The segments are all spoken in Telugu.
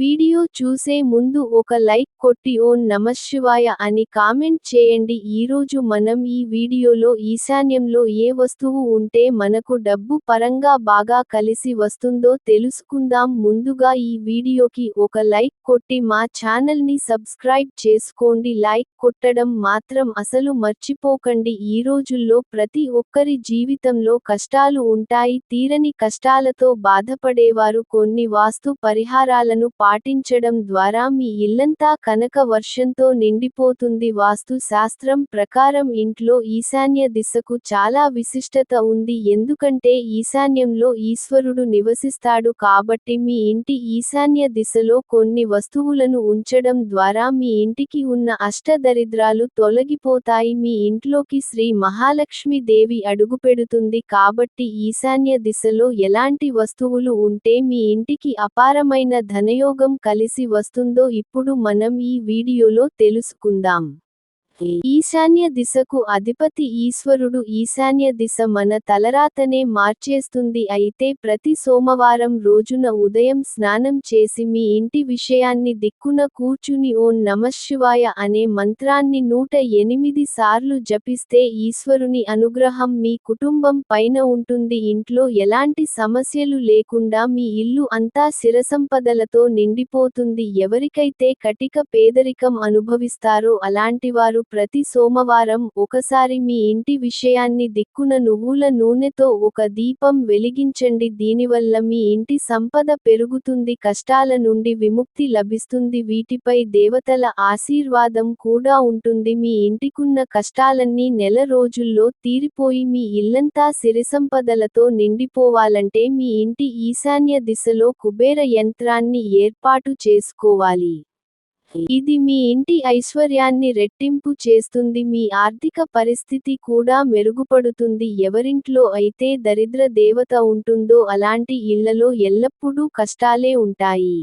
ವಿಡಿಯೋ వీడియో చూసే ముందు ఒక లైక్ కొట్టి ఓం నమశివాయ అని కామెంట్ చేయండి. ఈరోజు మనం ఈ వీడియోలో ఈశాన్యంలో ఏ వస్తువు ఉంటే మనకు డబ్బు పరంగా బాగా కలిసి వస్తుందో తెలుసుకుందాం. ముందుగా ఈ వీడియోకి ఒక లైక్ కొట్టి మా ఛానల్ని సబ్స్క్రైబ్ చేసుకోండి. లైక్ కొట్టడం మాత్రం అసలు మర్చిపోకండి. ఈ రోజుల్లో ప్రతి ఒక్కరి జీవితంలో కష్టాలు ఉంటాయి. తీరని కష్టాలతో బాధపడేవారు కొన్ని వాస్తు పరిహారాలను పాటించడం ద్వారా మీ ఇల్లంతా కనక వర్షంతో నిండిపోతుంది. వాస్తు శాస్త్రం ప్రకారం ఇంట్లో ఈశాన్య దిశకు చాలా విశిష్టత ఉంది. ఎందుకంటే ఈశాన్యంలో ఈశ్వరుడు నివసిస్తాడు కాబట్టి మీ ఇంటి ఈశాన్య దిశలో కొన్ని వస్తువులను ఉంచడం ద్వారా మీ ఇంటికి ఉన్న అష్టదరిద్రాలు తొలగిపోతాయి. మీ ఇంట్లోకి శ్రీ మహాలక్ష్మి దేవి అడుగుపెడుతుంది కాబట్టి ఈశాన్య దిశలో ఎలాంటి వస్తువులు ఉంటే మీ ఇంటికి అపారమైన ధనయోగం కలిసి వస్తుందో ఇప్పుడు మనం ఈ వీడియోలో తెలుసుకుందాం. ఈశాన్య దిశకు అధిపతి ఈశ్వరుడు ఈశాన్య దిశ మన తలరాతనే మార్చేస్తుంది. అయితే ప్రతి సోమవారం రోజున ఉదయం స్నానం చేసి మీ ఇంటి విషయాన్ని దిక్కున కూర్చుని ఓం నమశివాయ అనే మంత్రాన్ని నూట ఎనిమిది సార్లు జపిస్తే ఈశ్వరుని అనుగ్రహం మీ కుటుంబం పైన ఉంటుంది. ఇంట్లో ఎలాంటి సమస్యలు లేకుండా మీ ఇల్లు అంతా సిరసంపదలతో నిండిపోతుంది. ఎవరికైతే కటిక పేదరికం అనుభవిస్తారో అలాంటివారు ప్రతి సోమవారం ఒకసారి మీ ఇంటి విషయాన్ని దిక్కున నువ్వుల నూనెతో ఒక దీపం వెలిగించండి. దీనివల్ల మీ ఇంటి సంపద పెరుగుతుంది కష్టాల నుండి విముక్తి లభిస్తుంది వీటిపై దేవతల ఆశీర్వాదం కూడా ఉంటుంది. మీ ఇంటికున్న కష్టాలన్నీ నెల రోజుల్లో తీరిపోయి మీ ఇల్లంతా సిరిసంపదలతో నిండిపోవాలంటే మీ ఇంటి ఈశాన్య దిశలో కుబేర యంత్రాన్ని ఏర్పాటు చేసుకోవాలి. ఇది మీ ఇంటి ఐశ్వర్యాన్ని రెట్టింపు చేస్తుంది. మీ ఆర్థిక పరిస్థితి కూడా మెరుగుపడుతుంది. ఎవరింట్లో అయితే దరిద్ర దేవత ఉంటుందో అలాంటి ఇళ్ళలో ఎల్లప్పుడూ కష్టాలే ఉంటాయి.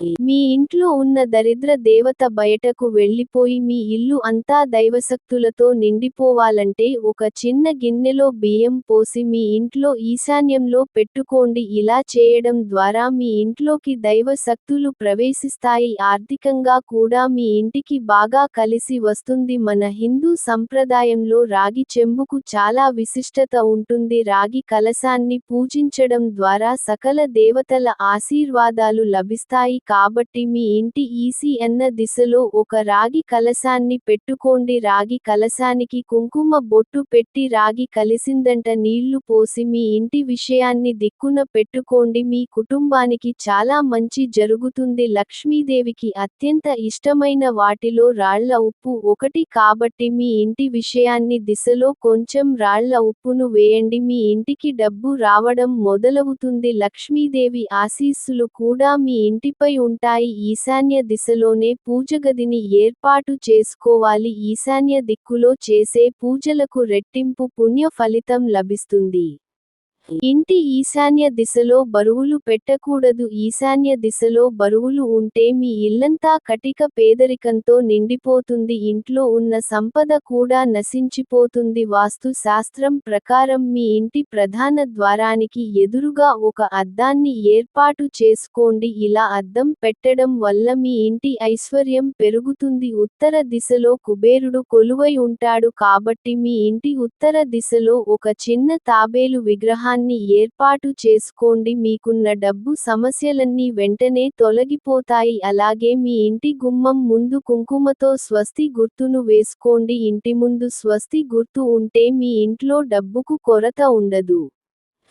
మీ ఇంట్లో ఉన్న దరిద్ర దేవత బయటకు వెళ్ళిపోయి మీ ఇల్లు అంతా దైవశక్తులతో నిండిపోవాలంటే ఒక చిన్న గిన్నెలో బియ్యం పోసి మీ ఇంట్లో ఈశాన్యంలో పెట్టుకోండి. ఇలా చేయడం ద్వారా మీ ఇంట్లోకి దైవశక్తులు ప్రవేశిస్తాయి. ఆర్థికంగా కూడా మీ ఇంటికి బాగా కలిసి వస్తుంది. మన హిందూ సంప్రదాయంలో రాగి చెంబుకు చాలా విశిష్టత ఉంటుంది. రాగి కలశాన్ని పూజించడం ద్వారా సకల దేవతల ఆశీర్వాదాలు లభిస్తాయి. కాబట్టి మీ ఇంటి ఈసి అన్న దిశలో ఒక రాగి కలశాన్ని పెట్టుకోండి. రాగి కలశానికి కుంకుమ బొట్టు పెట్టి రాగి కలిసిందంట. నీళ్ళు పోసి మీ ఇంటి విషయాన్ని దిక్కున పెట్టుకోండి. మీ కుటుంబానికి చాలా మంచి జరుగుతుంది. లక్ష్మీదేవికి అత్యంత ఇష్టమైన వాటిలో రాళ్ళ ఉప్పు ఒకటి కాబట్టి మీ ఇంటి విషయాన్ని దిశలో కొంచెం రాళ్ళ ఉప్పును వేయండి. మీ ఇంటికి డబ్బు రావడం మొదలవుతుంది. లక్ష్మీదేవి ఆశీస్సులు కూడా మీ ఇంటిపై ఉంటాయి ఈశాన్య దిశలోనే పూజగదిని ఏర్పాటు చేసుకోవాలి. ఈశాన్య దిక్కులో చేసే పూజలకు రెట్టింపు పుణ్య ఫలితం లభిస్తుంది. ఇంటి ఈశాన్య దిశలో బరువులు పెట్టకూడదు. ఈశాన్య దిశలో బరువులు ఉంటే మీ ఇల్లంతా కటిక పేదరికంతో నిండిపోతుంది. ఇంట్లో ఉన్న సంపద కూడా నశించిపోతుంది. వాస్తు శాస్త్రం ప్రకారం మీ ఇంటి ప్రధాన ద్వారానికి ఎదురుగా ఒక అద్దాన్ని ఏర్పాటు చేసుకోండి. ఇలా అద్దం పెట్టడం వల్ల మీ ఇంటి ఐశ్వర్యం పెరుగుతుంది. ఉత్తర దిశలో కుబేరుడు కొలువై ఉంటాడు కాబట్టి మీ ఇంటి ఉత్తర దిశలో ఒక చిన్న తాబేలు విగ్రహాన్ని ఏర్పాటు చేసుకోండి. మీకున్న డబ్బు సమస్యలన్నీ వెంటనే తొలగిపోతాయి. అలాగే మీ ఇంటి గుమ్మం ముందు కుంకుమతో స్వస్తి గుర్తును వేసుకోండి. ఇంటి ముందు స్వస్తి గుర్తు ఉంటే మీ ఇంట్లో డబ్బుకు కొరత ఉండదు.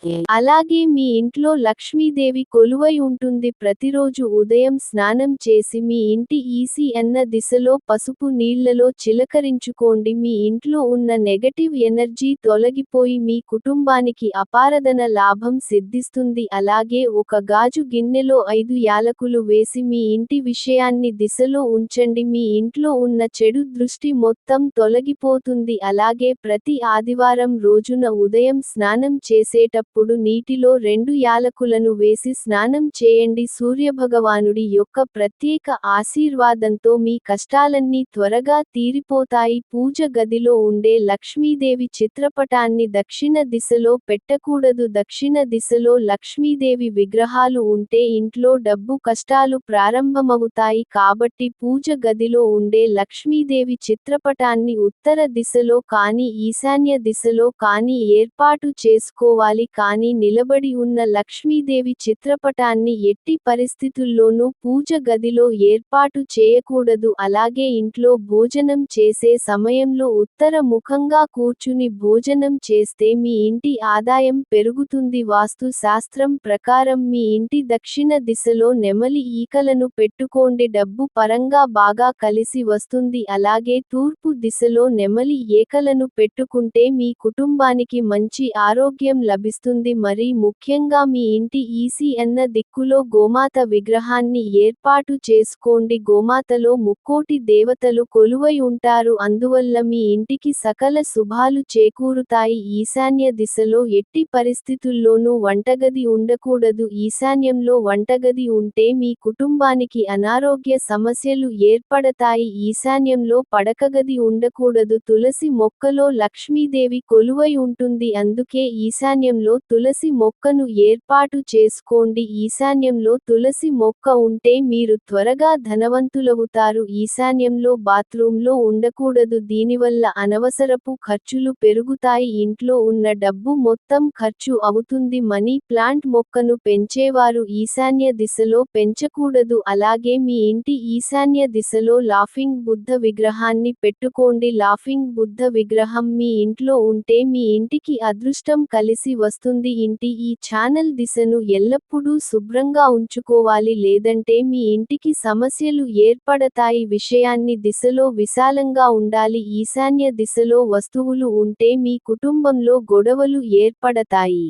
అలాగే మీ ఇంట్లో లక్ష్మీదేవి కొలువై ఉంటుంది. ప్రతిరోజు ఉదయం స్నానం చేసి మీ ఇంటి ఈసి అన్న దిశలో పసుపు నీళ్ళలో చిలకరించుకోండి. మీ ఇంట్లో ఉన్న నెగటివ్ ఎనర్జీ తొలగిపోయి మీ కుటుంబానికి అపారదన లాభం సిద్ధిస్తుంది. అలాగే ఒక గాజు గిన్నెలో ఐదు యాలకులు వేసి మీ ఇంటి విషయాన్ని దిశలో ఉంచండి. మీ ఇంట్లో ఉన్న చెడు దృష్టి మొత్తం తొలగిపోతుంది. అలాగే ప్రతి ఆదివారం రోజున ఉదయం స్నానం చేసేటప్పుడు చేసేటప్పుడు నీటిలో రెండు యాలకులను వేసి స్నానం చేయండి. సూర్యభగవానుడి యొక్క ప్రత్యేక ఆశీర్వాదంతో మీ కష్టాలన్నీ త్వరగా తీరిపోతాయి. పూజ గదిలో ఉండే లక్ష్మీదేవి చిత్రపటాన్ని దక్షిణ దిశలో పెట్టకూడదు. దక్షిణ దిశలో లక్ష్మీదేవి విగ్రహాలు ఉంటే ఇంట్లో డబ్బు కష్టాలు ప్రారంభమవుతాయి. కాబట్టి పూజ గదిలో ఉండే లక్ష్మీదేవి చిత్రపటాన్ని ఉత్తర దిశలో కానీ ఈశాన్య దిశలో కానీ ఏర్పాటు చేసుకోవాలి. కానీ నిలబడి ఉన్న లక్ష్మీదేవి చిత్రపటాన్ని ఎట్టి పరిస్థితుల్లోనూ పూజ గదిలో ఏర్పాటు చేయకూడదు. అలాగే ఇంట్లో భోజనం చేసే సమయంలో ఉత్తర ముఖంగా కూర్చుని భోజనం చేస్తే మీ ఇంటి ఆదాయం పెరుగుతుంది. వాస్తు శాస్త్రం ప్రకారం మీ ఇంటి దక్షిణ దిశలో నెమలి ఈకలను పెట్టుకోండి. డబ్బు పరంగా బాగా కలిసి వస్తుంది. అలాగే తూర్పు దిశలో నెమలి ఏకలను పెట్టుకుంటే మీ కుటుంబానికి మంచి ఆరోగ్యం లభిస్తుంది. మరి ముఖ్యంగా మీ ఇంటి ఈసీఎన్న దిక్కులో గోమాత విగ్రహాన్ని ఏర్పాటు చేసుకోండి. గోమాతలో ముక్కోటి దేవతలు కొలువై ఉంటారు. అందువల్ల మీ ఇంటికి సకల శుభాలు చేకూరుతాయి. ఈశాన్య దిశలో ఎట్టి పరిస్థితుల్లోనూ వంటగది ఉండకూడదు. ఈశాన్యంలో వంటగది ఉంటే మీ కుటుంబానికి అనారోగ్య సమస్యలు ఏర్పడతాయి. ఈశాన్యంలో పడకగది ఉండకూడదు. తులసి మొక్కలో లక్ష్మీదేవి కొలువై ఉంటుంది. అందుకే ఈశాన్యంలో తులసి మొక్కను ఏర్పాటు చేసుకోండి. ఈశాన్యంలో తులసి మొక్క ఉంటే మీరు త్వరగా ధనవంతులవుతారు. ఈశాన్యంలో బాత్రూంలో ఉండకూడదు. దీనివల్ల అనవసరపు ఖర్చులు పెరుగుతాయి. ఇంట్లో ఉన్న డబ్బు మొత్తం ఖర్చు అవుతుంది. మనీ ప్లాంట్ మొక్కను పెంచేవారు ఈశాన్య దిశలో పెంచకూడదు. అలాగే మీ ఇంటి ఈశాన్య దిశలో లాఫింగ్ బుద్ధ విగ్రహాన్ని పెట్టుకోండి. లాఫింగ్ బుద్ధ విగ్రహం మీ ఇంట్లో ఉంటే మీ ఇంటికి అదృష్టం కలిసి వస్తుంది. ఇంటి ఈ ఛానల్ దిశను ఎల్లప్పుడూ శుభ్రంగా ఉంచుకోవాలి. లేదంటే మీ ఇంటికి సమస్యలు ఏర్పడతాయి. విషయాన్ని దిశలో విశాలంగా ఉండాలి. ఈశాన్య దిశలో వస్తువులు ఉంటే మీ కుటుంబంలో గొడవలు ఏర్పడతాయి.